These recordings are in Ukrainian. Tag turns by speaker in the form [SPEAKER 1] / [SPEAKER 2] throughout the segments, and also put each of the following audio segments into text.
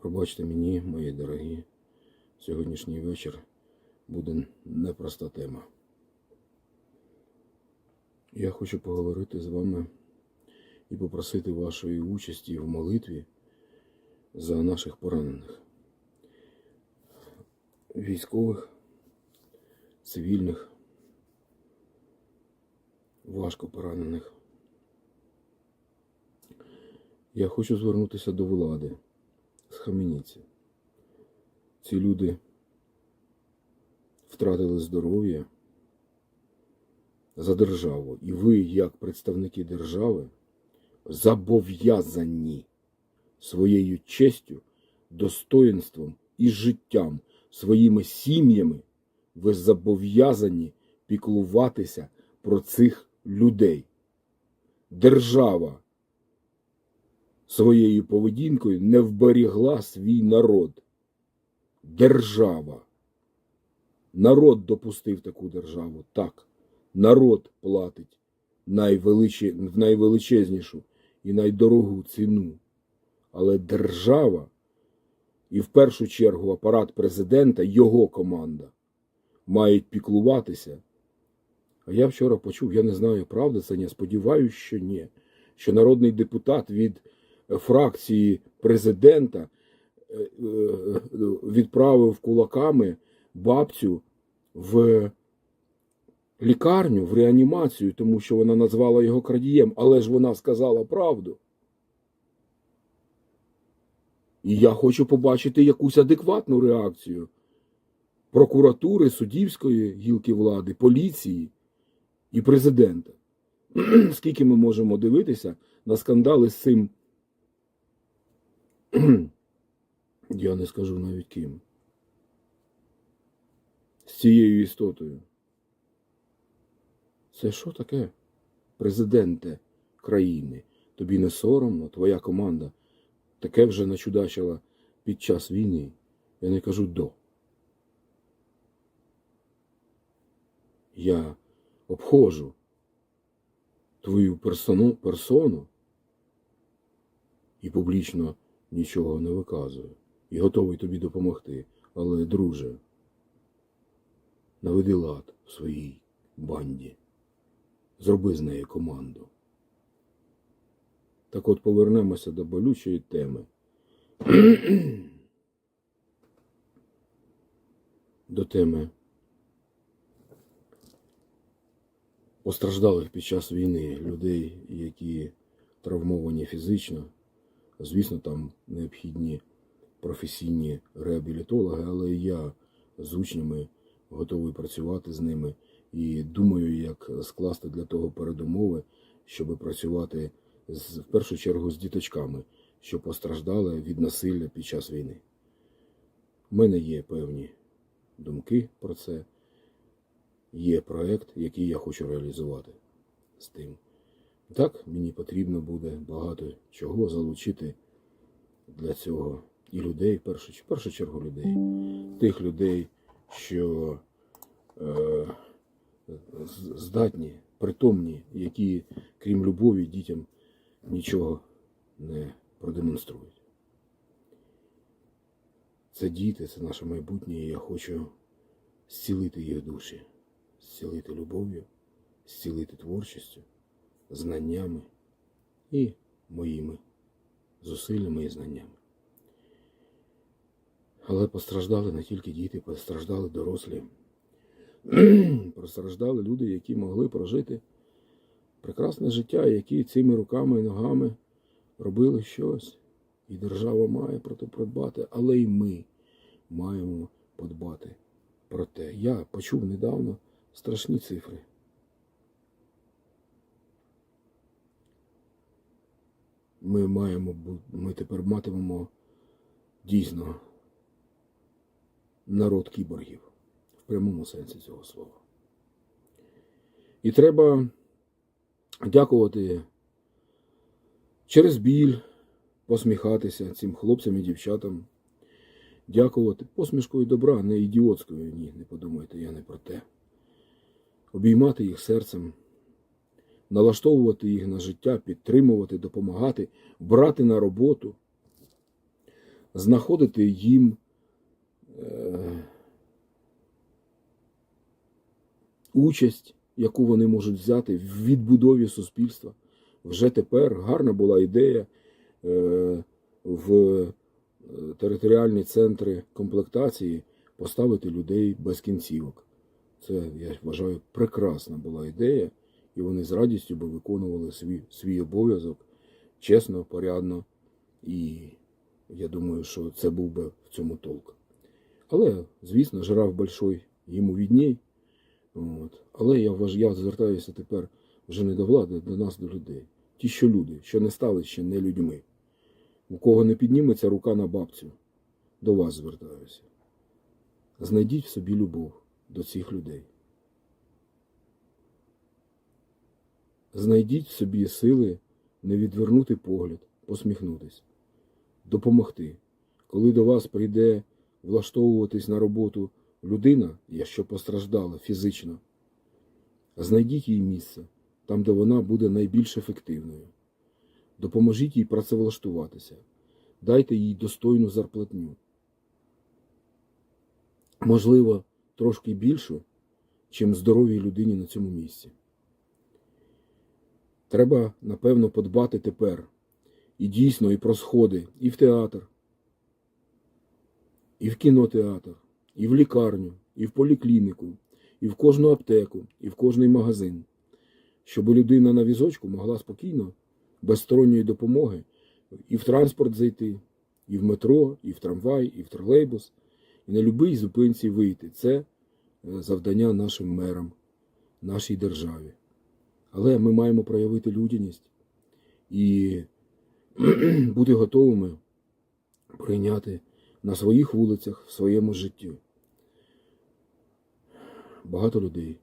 [SPEAKER 1] Пробачте мені, мої дорогі, сьогоднішній вечір буде непроста тема. Я хочу поговорити з вами і попросити вашої участі в молитві за наших поранених, військових, цивільних, важко поранених. Я хочу звернутися до влади. Схаменіться. Ці люди втратили здоров'я за державу. І ви, як представники держави, зобов'язані своєю честю, достоїнством і життям, своїми сім'ями, ви зобов'язані піклуватися про цих людей. Держава своєю поведінкою не вберігла свій народ. Держава. Народ допустив таку державу. Так. Народ платить найвеличе, в найвеличезнішу і найдорогу ціну. Але держава, і в першу чергу апарат президента, його команда, мають піклуватися. А я вчора почув, я не знаю, правда це ні, сподіваюся, що ні. Що народний депутат від фракції президента е, е, відправив кулаками бабцю в лікарню, в реанімацію, тому що вона назвала його крадієм, але ж вона сказала правду. І я хочу побачити якусь адекватну реакцію прокуратури, суддівської гілки влади, поліції і президента. Скільки ми можемо дивитися на скандали з цим я не скажу навіть ким. З цією істотою. Це що таке? Президенте країни. Тобі не соромно, твоя команда таке вже начудачила під час війни. Я не кажу до. Я обходжу твою персону, персону і публічно нічого не виказую і готовий тобі допомогти. Але, друже, наведи лад в своїй банді. Зроби з неї команду. Так от повернемося до болючої теми. До теми постраждалих під час війни людей, які травмовані фізично. Звісно, там необхідні професійні реабілітологи, але я з учнями готовий працювати з ними і думаю, як скласти для того передумови, щоб працювати з, в першу чергу з діточками, що постраждали від насилля під час війни. У мене є певні думки про це. Є проект, який я хочу реалізувати з тим. Так, мені потрібно буде багато чого залучити для цього. І людей, в першу, в першу чергу людей, тих людей, що е, здатні, притомні, які, крім любові, дітям нічого не продемонструють. Це діти, це наше майбутнє, і я хочу зцілити їх душі, зцілити любов'ю, зцілити творчістю знаннями і моїми зусиллями і знаннями. Але постраждали не тільки діти, постраждали дорослі. Постраждали люди, які могли прожити прекрасне життя, які цими руками і ногами робили щось. І держава має про це подбати, але й ми маємо подбати про те. Я почув недавно страшні цифри. Ми маємо ми тепер матимемо дійсно народ кіборгів в прямому сенсі цього слова. І треба дякувати через біль, посміхатися цим хлопцям і дівчатам, дякувати посмішкою добра, не ідіотською, ні, не подумайте, я не про те. Обіймати їх серцем налаштовувати їх на життя, підтримувати, допомагати, брати на роботу, знаходити їм е, участь, яку вони можуть взяти в відбудові суспільства. Вже тепер гарна була ідея е, в е, територіальні центри комплектації поставити людей без кінцівок. Це, я вважаю, прекрасна була ідея, і вони з радістю би виконували свій, свій обов'язок чесно, порядно, і я думаю, що це був би в цьому толк. Але, звісно, жираф большой йому відній. От. Але я, я звертаюся тепер вже не до влади, до нас, до людей. Ті, що люди, що не стали ще не людьми. У кого не підніметься рука на бабцю, до вас звертаюся. Знайдіть в собі любов до цих людей. Знайдіть в собі сили не відвернути погляд, посміхнутись, допомогти. Коли до вас прийде влаштовуватись на роботу людина, якщо постраждала фізично, знайдіть їй місце там, де вона буде найбільш ефективною. Допоможіть їй працевлаштуватися, дайте їй достойну зарплатню. Можливо, трошки більшу, чим здоровій людині на цьому місці. Треба, напевно, подбати тепер і дійсно і про сходи, і в театр, і в кінотеатр, і в лікарню, і в поліклініку, і в кожну аптеку, і в кожний магазин, щоб людина на візочку могла спокійно, без сторонньої допомоги, і в транспорт зайти, і в метро, і в трамвай, і в тролейбус, і на будь-якій зупинці вийти. Це е, завдання нашим мерам, нашій державі. Але ми маємо проявити людяність і бути готовими прийняти на своїх вулицях в своєму житті багато людей,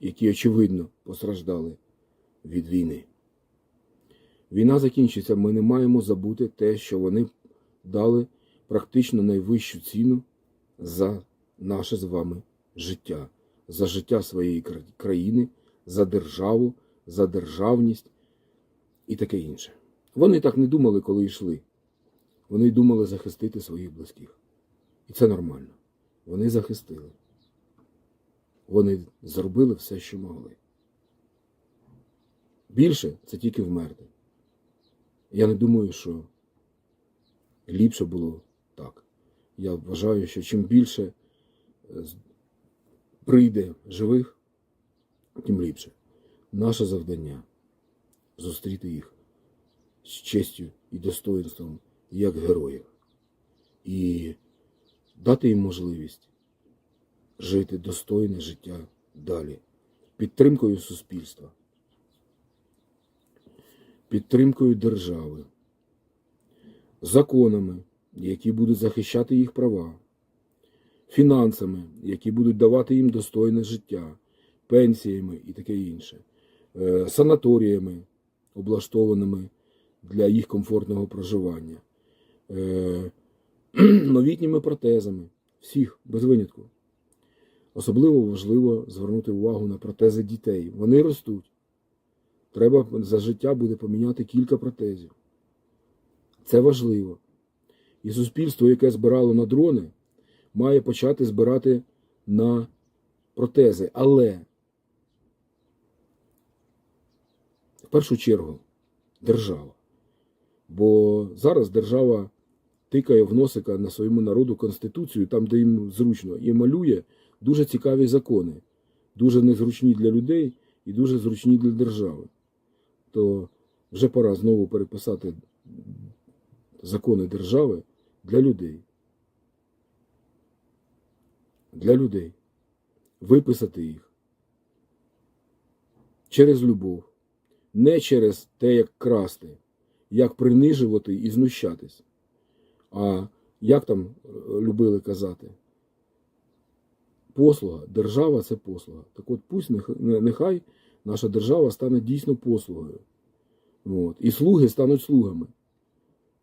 [SPEAKER 1] які очевидно постраждали від війни. Війна закінчиться, ми не маємо забути те, що вони дали практично найвищу ціну за наше з вами життя, за життя своєї країни, за державу, за державність і таке інше. Вони так не думали, коли йшли. Вони думали захистити своїх близьких. І це нормально. Вони захистили. Вони зробили все, що могли. Більше це тільки вмерти. Я не думаю, що ліпше було так. Я вважаю, що чим більше е, прийде живих, тим ліпше. Наше завдання зустріти їх з честю і достоинством як героїв. І дати їм можливість жити достойне життя далі, підтримкою суспільства, підтримкою держави, законами, які будуть захищати їх права, фінансами, які будуть давати їм достойне життя, пенсіями і таке інше, е, санаторіями, облаштованими для їх комфортного проживання, е, новітніми протезами, всіх без винятку. Особливо важливо звернути увагу на протези дітей. Вони ростуть. Треба за життя буде поміняти кілька протезів. Це важливо. І суспільство, яке збирало на дрони, має почати збирати на протези. Але в першу чергу держава. Бо зараз держава тикає в носика на своєму народу Конституцію, там, де їм зручно, і малює дуже цікаві закони, дуже незручні для людей і дуже зручні для держави. То вже пора знову переписати закони держави для людей. Для людей. Виписати їх через любов, не через те, як красти, як принижувати і знущатись. А як там е, любили казати? Послуга, держава це послуга. Так от пусть нехай наша держава стане дійсно послугою. От. І слуги стануть слугами,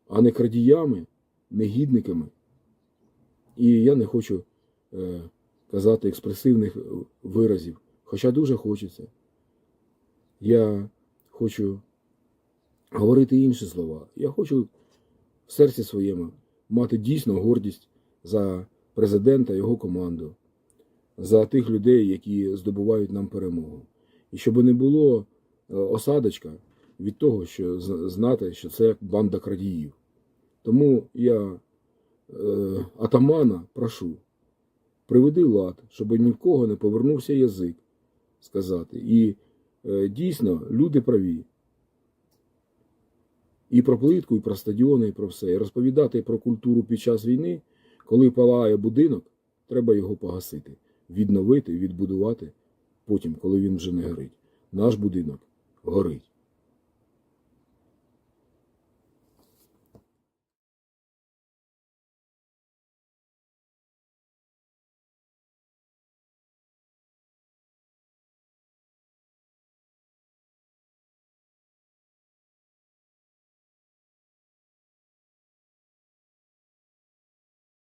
[SPEAKER 1] а не крадіями, негідниками. І я не хочу е, казати експресивних е, виразів, хоча дуже хочеться. Я хочу говорити інші слова. Я хочу в серці своєму мати дійсно гордість за президента, його команду, за тих людей, які здобувають нам перемогу. І щоб не було е, осадочка від того, що знати, що це банда крадіїв. Тому я е, атамана прошу, приведи лад, щоб ні в кого не повернувся язик сказати. І дійсно люди праві. І про плитку, і про стадіони, і про все. І розповідати про культуру під час війни, коли палає будинок, треба його погасити, відновити, відбудувати потім, коли він вже не горить. Наш будинок горить.